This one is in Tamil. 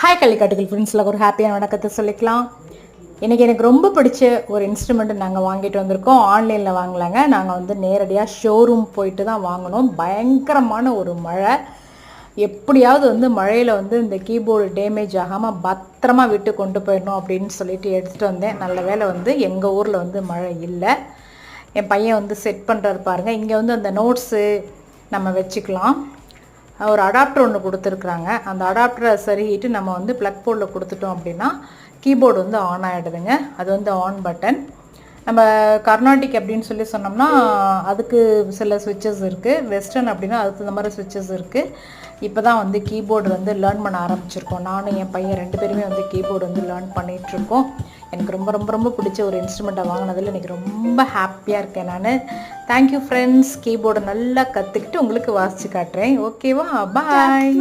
ஹாய் கள்ளிக்காட்டுகள் ஃப்ரெண்ட்ஸில் ஒரு ஹாப்பியான வணக்கத்தை சொல்லிக்கலாம். இன்றைக்கி எனக்கு ரொம்ப பிடிச்ச ஒரு இன்ஸ்ட்ருமெண்ட் நாங்கள் வாங்கிட்டு வந்திருக்கோம். ஆன்லைனில் வாங்கலாங்க. நாங்கள் வந்து நேரடியாக ஷோரூம் போயிட்டு தான் வாங்கினோம் பயங்கரமான ஒரு மழை. எப்படியாவது வந்து மழையில் வந்து இந்த கீபோர்டு டேமேஜ் ஆகாமல் பத்திரமா விட்டு கொண்டு போயிடணும் அப்படின்னு சொல்லிட்டு எடுத்துகிட்டு வந்தேன். நல்ல வேளை வந்து எங்கள் ஊரில் வந்து மழை இல்லை. என் பையன் வந்து செட் பண்ணுறாரு பாருங்கள் இங்கே வந்து அந்த நோட்ஸு நம்ம வச்சுக்கலாம். ஒரு அடாப்டர் ஒன்று கொடுத்துருக்குறாங்க. அந்த அடாப்டரை சரிகிட்டு நம்ம வந்து ப்ளக் போர்டில் கொடுத்துட்டோம் அப்படின்னா கீபோர்டு வந்து ஆன் ஆகிடுதுங்க அது வந்து ஆன் பட்டன் நம்ம கர்நாடிக் அப்படின்னு சொல்லி சொன்னோம்னா அதுக்கு சில சுவிட்சஸ் இருக்குது வெஸ்டர்ன் அப்படின்னா அதுக்கு இந்த மாதிரி சுவிட்சஸ் இருக்குது இப்போ தான் வந்து கீபோர்டு வந்து லேர்ன் பண்ண ஆரம்பிச்சிருக்கோம். நானும் என் பையன் ரெண்டு பேருமே வந்து கீபோர்டு வந்து லேர்ன் பண்ணிகிட்ருக்கோம் எனக்கு ரொம்ப ரொம்ப ரொம்ப பிடிச்ச ஒரு இன்ஸ்ட்ருமெண்ட்டை வாங்கினதில் எனக்கு ரொம்ப ஹாப்பியாக இருக்கேன் நான். தேங்க்யூ ஃப்ரெண்ட்ஸ் கீபோர்டை நல்லா கற்றுக்கிட்டு உங்களுக்கு வாசித்து காட்டுறேன். ஓகேவா பாய்